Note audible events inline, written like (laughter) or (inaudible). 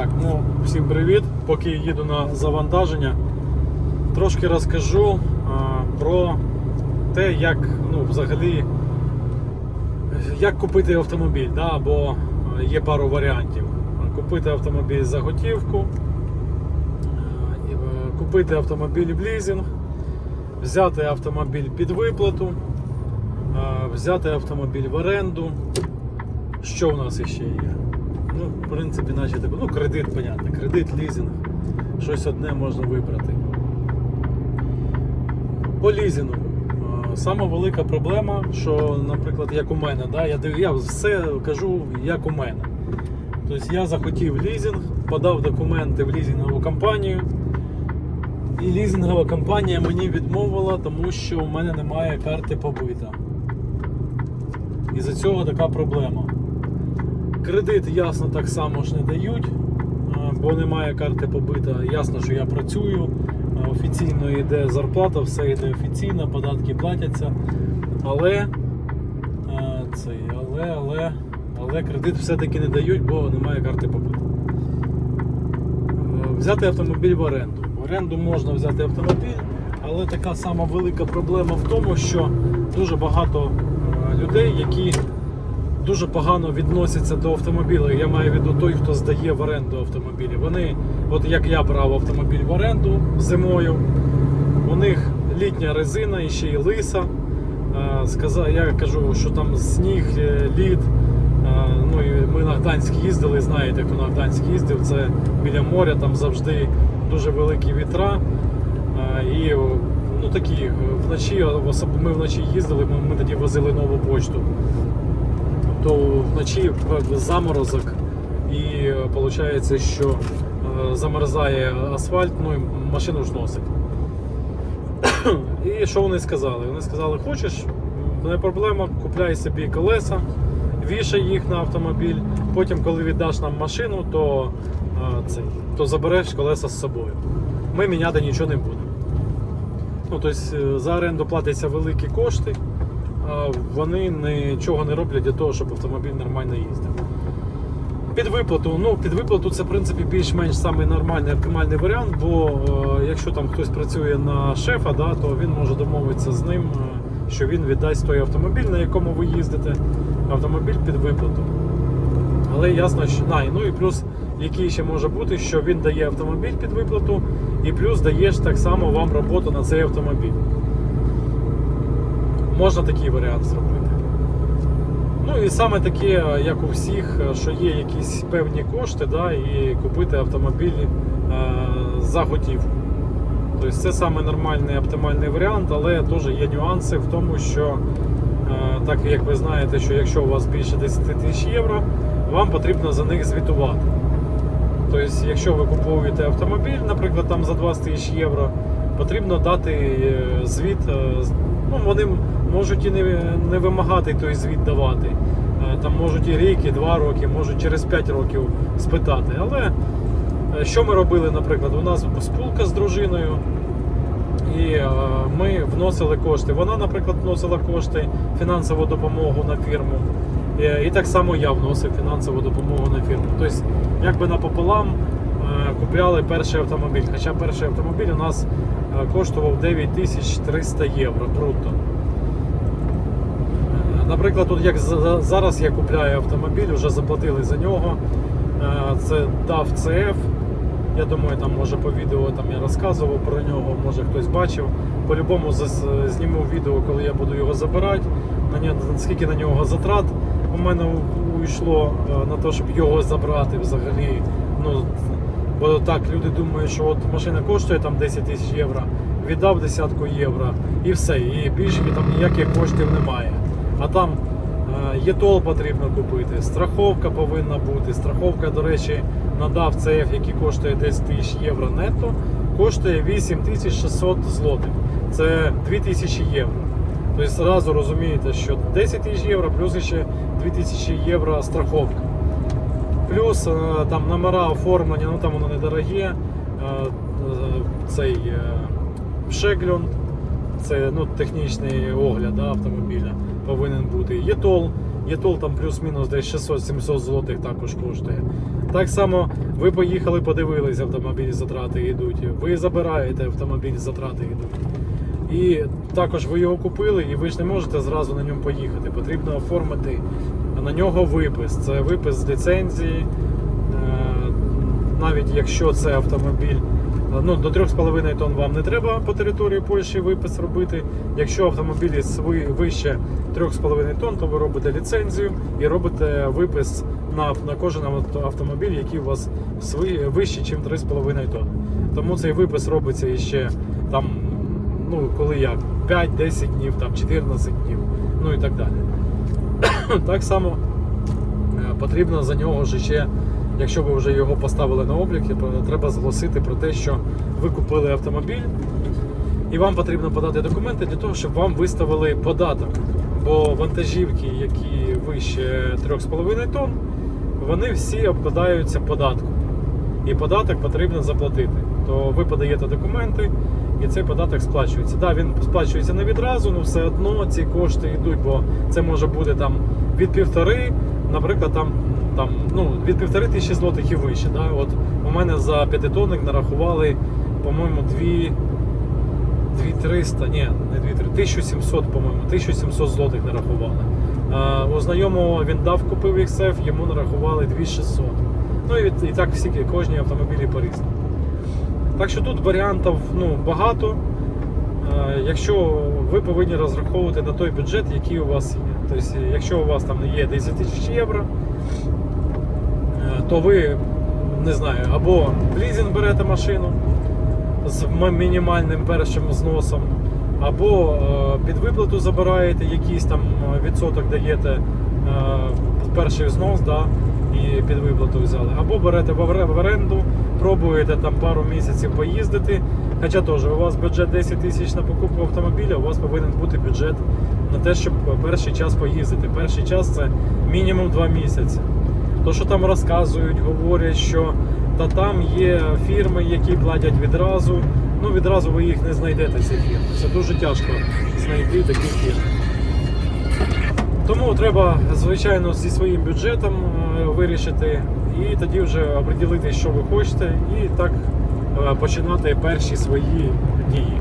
Так, ну всім привіт. Поки їду на завантаження, трошки розкажу а, про те, як ну, взагалі як купити автомобіль, да, бо є пару варіантів. Купити автомобіль за готівку, е, купити автомобіль в лізинг, взяти автомобіль під виплату, взяти автомобіль в оренду. Що в нас ще є? Ну, в принципі, наче так, ну, кредит, понятно, кредит, лізинг. Щось одне можна вибрати. По лізингу. а, Сама велика проблема, що, наприклад, як у мене, да, я, я все кажу, як у мене. Тобто я захотів лізинг, подав документи в лізингову компанію. І лізингова компанія мені відмовила, тому що у мене немає карти побита. І за цього така проблема. Кредит ясно так само ж не дають, бо немає карти побита. Ясно, що я працюю, офіційно йде зарплата, все йде офіційно, податки платяться. Але, а, цей, але, але, але кредит все-таки не дають, бо немає карти побита. Е, Взяти автомобіль в оренду. В оренду можна взяти автомобіль, але така сама велика проблема в тому, що дуже багато е, людей, які дуже погано відносяться до автомобіля. Я маю в виду той, хто здає в оренду автомобілі. Вони, от як я брав автомобіль в оренду зимою, у них літня резина і ще й лиса. Сказав, я кажу, що там сніг, е, лід. Ну і ми на Гданськ їздили, знаєте, хто на Гданськ їздив, це біля моря, там завжди дуже великі вітра. І ну, такі е, вночі, ми вночі їздили, ми, ми тоді возили нову почту то вночі заморозок і виходить, що е, замерзає асфальт, ну і машину ж носить. І що вони сказали? Вони сказали, хочеш, не проблема, купляй собі колеса, вішай їх на автомобіль, потім, коли віддаш нам машину, то, е, цей, то забереш колеса з собою. Ми міняти нічого не будемо. Ну, тобто е, за оренду платяться великі кошти, вони нічого не роблять для того, щоб автомобіль нормально їздив. Під виплату, ну під виплату це в принципі більш-менш самий нормальний оптимальний варіант, бо е, якщо там хтось працює на шефа, да, то він може домовитися з ним, е, що він віддасть той автомобіль, на якому ви їздите, автомобіль під виплату. Але ясно, що на, ну і плюс, який ще може бути, що він дає автомобіль під виплату, і плюс даєш так само вам роботу на цей автомобіль. Можна такий варіант зробити. Ну і саме таке, як у всіх, що є якісь певні кошти, да, і купити автомобіль е, за готівку. Тобто це саме нормальний оптимальний варіант, але теж є нюанси в тому, що е, так як ви знаєте, що якщо у вас більше 10 тисяч євро, вам потрібно за них звітувати. Тобто, якщо ви купуєте автомобіль, наприклад, там за 20 тисяч євро, потрібно дати е, звіт. е, Ну, вони можуть і не, не вимагати той звіт давати. Е, Там можуть і рік, і два роки, можуть через 5 років спитати. Але що ми робили, наприклад, у нас спілка з дружиною, і ми вносили кошти. Вона, наприклад, вносила кошти, фінансову допомогу на фірму. І так само я вносив фінансову допомогу на фірму. Тобто, якби напополам купляли перший автомобіль. Хоча перший автомобіль у нас е, коштував 9300 євро брутто. Е, Наприклад, от як зараз я купляю автомобіль, вже заплатили за нього. Е, Це DAF CF. Я думаю, там може по відео там я розказував про нього, може хтось бачив. По-любому зніму відео, коли я буду його забирати. На скільки на нього затрат у мене уйшло е, на те, щоб його забрати взагалі. Ну, бо так люди думають, що от машина коштує там 10 тисяч євро, віддав десятку євро і все. І більше там ніяких коштів немає. А там е, ЄТОЛ потрібно купити, страховка повинна бути. Страховка, до речі, надав CF, який коштує 10 тисяч євро нетто, коштує 8600 злотих. Це 2000 євро. Тобто зразу розумієте, що 10 тисяч євро плюс ще 2000 євро страховка. Плюс е, там номера оформлення, ну там воно недороге. Цей е, це ну, технічний огляд да, автомобіля повинен бути. ЄТОЛ, ЄТОЛ там плюс-мінус десь 600-700 злотих також коштує. Так само ви поїхали, подивились, автомобіль затрати йдуть. Ви забираєте автомобіль, затрати йдуть. І також ви його купили, і ви ж не можете зразу на ньому поїхати. Потрібно оформити на нього випис. Це випис з ліцензії. Е, Навіть якщо це автомобіль е, ну, до 3,5 тонн вам не треба по території Польщі випис робити. Якщо автомобіль сви- вище 3,5 тонн, то ви робите ліцензію і робите випис на, на кожен автомобіль, який у вас вище, ніж 3,5 тонн. Тому цей випис робиться іще там, ну коли як, 5-10 днів, там 14 днів, ну і так далі. (laughs) так само е, потрібно за нього ж ще, якщо ви вже його поставили на облік, треба зголосити про те, що ви купили автомобіль, і вам потрібно подати документи для того, щоб вам виставили податок. Бо вантажівки, які вище 3,5 тонн, вони всі обкладаються податком. І податок потрібно заплатити. То ви подаєте документи, і цей податок сплачується. Да, він сплачується не відразу, але все одно ці кошти йдуть, бо це може бути там від півтори, наприклад, там, там ну, від півтори тисячі злотих і вище. Да? От у мене за п'ятитонник нарахували, по-моєму, дві. 2300, ні, не 2300, 1700, по-моєму, 1700 злотих нарахували. А, у знайомого він дав, купив XF, йому нарахували 2600. Ну і, і так всі кожні автомобілі по-різному. Так що тут варіантів ну, багато. Якщо ви повинні розраховувати на той бюджет, який у вас є. Тобто, якщо у вас там є 10 тисяч євро, е, то ви не знаю, або в лізинг берете машину з мінімальним першим зносом, або е, під виплату забираєте, якийсь там е, відсоток даєте е, перший знос, да, і під виплату взяли, або берете в оренду, пробуєте там пару місяців поїздити. Хоча теж у вас бюджет 10 тисяч на покупку автомобіля, у вас повинен бути бюджет на те, щоб перший час поїздити. Перший час це мінімум 2 місяці. То, що там розказують, говорять, що та там є фірми, які платять відразу. Ну, відразу ви їх не знайдете, ці фірми. Це дуже тяжко знайти такі фірми. Тому треба, звичайно, зі своїм бюджетом е, вирішити і тоді вже оприділити, що ви хочете, і так е, починати перші свої дії.